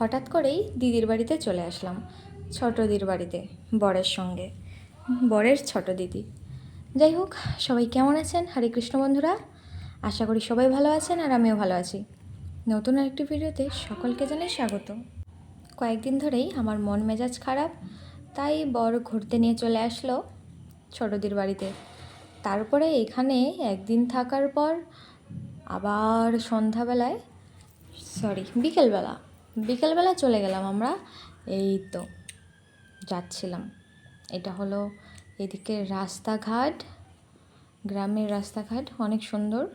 হঠাৎ করেই দিদির বাড়িতে চলে আসলাম ছোট দিদির বাড়িতে, বরের সঙ্গে। বরের ছোট দিদি। যাই হোক, সবাই কেমন আছেন? হরে কৃষ্ণ বন্ধুরা। আশা করি সবাই ভালো আছেন আর আমিও ভালো আছি। নতুন আরেকটি ভিডিওতে সকলকে জানাই স্বাগত। কয়েকদিন ধরেই আমার মন মেজাজ খারাপ, তাই বর ঘুরতে নিয়ে চলে আসলো ছোটদির বাড়িতে। তারপরে এখানে একদিন থাকার পর আবার সন্ধ্যাবেলায় সরি বিকেলবেলা বিকেলবেলা চলে গেলাম আমরা। এই তো, যাচ্ছিলাম। এটা হলো এদিকে রাস্তাঘাট, গ্রামের রাস্তাঘাট, অনেক সুন্দর,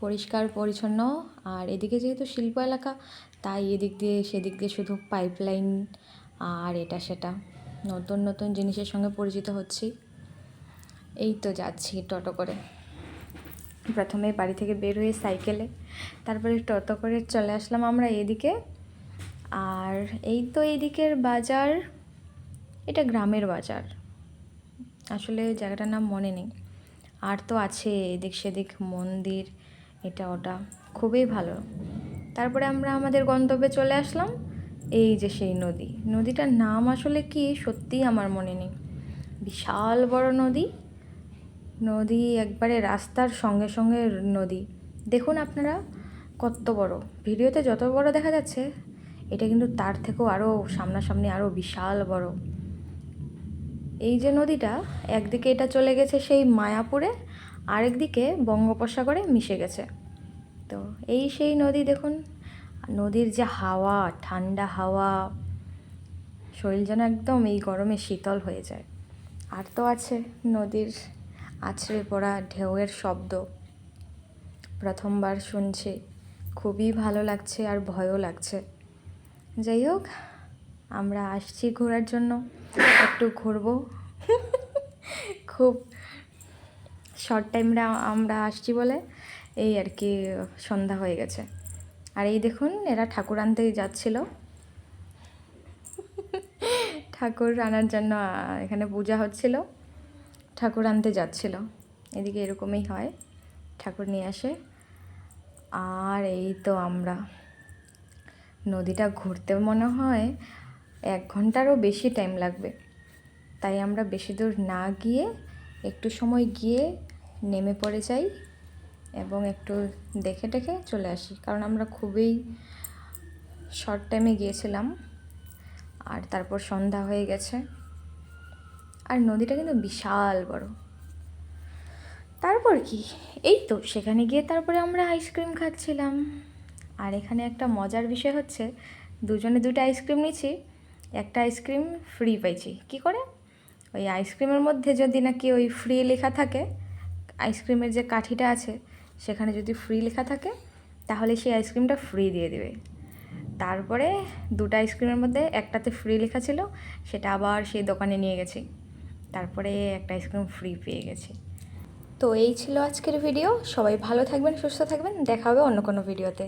পরিষ্কার, পরিচ্ছন্ন। আর এদিকে যেহেতু শিল্প এলাকা, তাই এদিক দিয়ে, সেদিক দিয়ে শুধু পাইপলাইন আর এটা সেটা। নতুন নতুন জিনিসের সঙ্গে পরিচিত হচ্ছি। এই তো যাচ্ছি টোটো করে। প্রথমে বাড়ি থেকে বের হয়ে সাইকেলে, তারপরে টোটো করে চলে আসলাম আমরা এদিকে। আর এই তো এদিকের বাজার, এটা গ্রামের বাজার। আসলে জায়গাটার নাম মনে নেই। আর তো আছে এদিক সেদিক মন্দির, এটা ওটা, খুবই ভালো। তারপরে আমরা আমাদের গন্তব্যে চলে আসলাম, এই যে সেই নদী। নদীটার নাম আসলে কি সত্যিই আমার মনে নেই। বিশাল বড় নদী নদী একবারে রাস্তার সঙ্গে সঙ্গে নদী। দেখুন আপনারা, কত বড়। ভিডিওতে যত বড় দেখা যাচ্ছে এটা কিন্তু তার থেকেও আরও সামনাসামনি আরও বিশাল বড়। এই যে নদীটা, একদিকে এটা চলে গেছে সেই মায়াপুরে, আরেকদিকে বঙ্গোপসাগরে মিশে গেছে। তো এই সেই নদী দেখুন, নদীর যে হাওয়া, ঠান্ডা হাওয়া, শরীর যেন একদম এই গরমে শীতল হয়ে যায়। আর তো আছে নদীর আছড়ে পড়া ঢেউয়ের শব্দ। প্রথমবার শুনছি, খুবই ভালো লাগছে আর ভয়ও লাগছে। যাই হোক, আমরা আসছি ঘোরার জন্য। একটু ঘুরবো। খুব শর্ট টাইমে আমরা আসছি বলে এই আর কি সন্ধ্যা হয়ে গেছে। আর এই দেখুন, এরা ঠাকুর আনতেই যাচ্ছিল। ঠাকুর আনার জন্য এখানে পূজা হচ্ছিল। ঠাকুর আনতে যাচ্ছিল। এদিকে এরকমই হয়। ঠাকুর নিয়ে আসে। আর এই তো আমরা। নদীটা ঘুরতে মনে হয় এক ঘন্টারও বেশি টাইম লাগবে। তাই আমরা বেশি দূর না গিয়ে একটু সময় গিয়ে নেমে পড়ে যাই এবং একটু দেখে টেখে চলে আসি। কারণ আমরা খুবই শর্ট টাইমে গিয়েছিলাম আর তারপর সন্ধ্যা হয়ে গেছে। আর নদীটা কিন্তু বিশাল বড়। তারপর কি? এই তো, সেখানে গিয়ে তারপরে আমরা আইসক্রিম খাচ্ছিলাম। আর এখানে একটা মজার বিষয় হচ্ছে, দুজনে দুটো আইসক্রিম নিচ্ছি, একটা আইসক্রিম ফ্রি পাইছি। কি করে? ওই আইসক্রিমের মধ্যে যদি নাকি ওই ফ্রি লেখা থাকে, আইসক্রিমের যে কাঠিটা আছে, সেখানে যদি ফ্রি লেখা থাকে, তাহলে সেই আইসক্রিমটা ফ্রি দিয়ে দেবে। তারপরে দুটো আইসক্রিমের মধ্যে একটাতে ফ্রি লেখা ছিল, সেটা আবার সেই দোকানে নিয়ে গেছি। তারপরে একটা আইসক্রিম ফ্রি পেয়ে গেছি। তো এই ছিল আজকের ভিডিও সবাই ভালো থাকবেন, সুস্থ থাকবেন। দেখা হবে অন্য কোনো ভিডিওতে